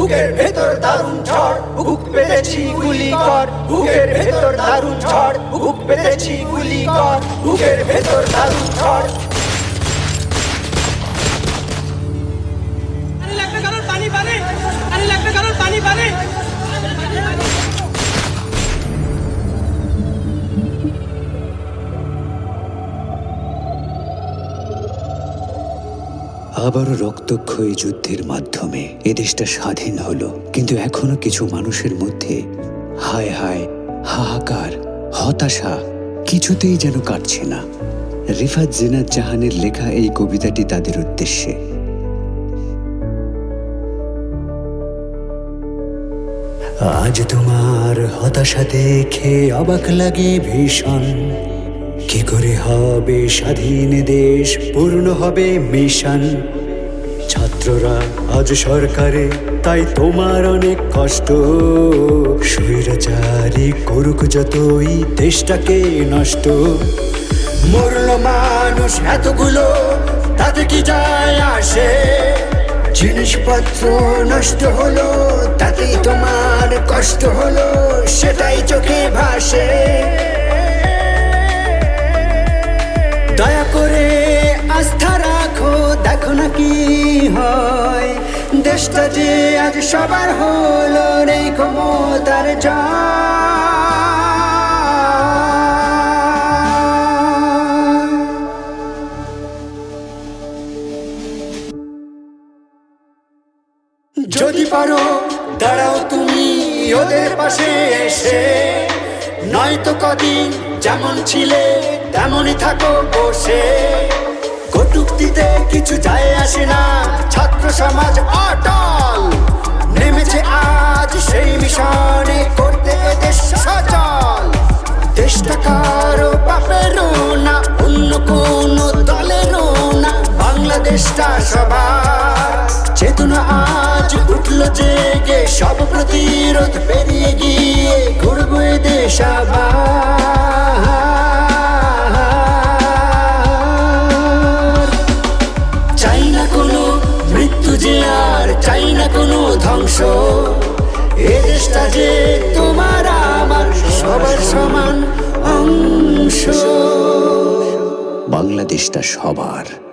বুকের ভেতর দারুণ ঝড়, বুক পেতেছি গুলি কর। বুকের ভেতর দারুণ ঝড়, বুক পেতেছি গুলি কর। বুকের ভেতর দারুণ ঝড়। আবারও রক্তক্ষয়ী যুদ্ধের মাধ্যমে এ দেশটা স্বাধীন হলো। কিন্তু এখনও কিছু মানুষের মধ্যে হায় হায়, হাহাকার, হতাশা কিছুতেই যেন কাটছে না। রিফাত জিনাত জাহানের লেখা এই কবিতাটি তাদের উদ্দেশ্যে। আজ তোমার হতাশা দেখে অবাক লাগে ভীষণ। কি করে হবে স্বাধীন দেশ? পূর্ণ হবে মিশন। ছাত্ররা আজ সরকারে, তাই তোমার অনেক কষ্ট। স্বৈরাচারী করুক যতই, দেশটাকে নষ্ট। মরল মানুষ এতগুলো, তাতে কি যায় আসে? জিনিসপত্র নষ্ট হলো, তাতেই তোমার কষ্ট হলো, সেটাই চোখে ভাসে। দেশটা যে আজ সবার হলো নেই ক্ষমতার যদি পারো, দাঁড়াও তুমি ওদের পাশে এসে। নয়তো কদিন যেমন ছিলে, তেমনই থাকো বসে। কটুক্তিতে কিছু যায় আসে না, ছাত্র সমাজ সব প্রতিরোধ পেরিয়ে গিয়ে ঘুরবো দেশ চাই না কোনো মৃত্যু যে আর, চাই না কোনো ধ্বংস। এ দেশটা যে তোমার আমার, সবার সমান অংশ। বাংলাদেশটা সবার।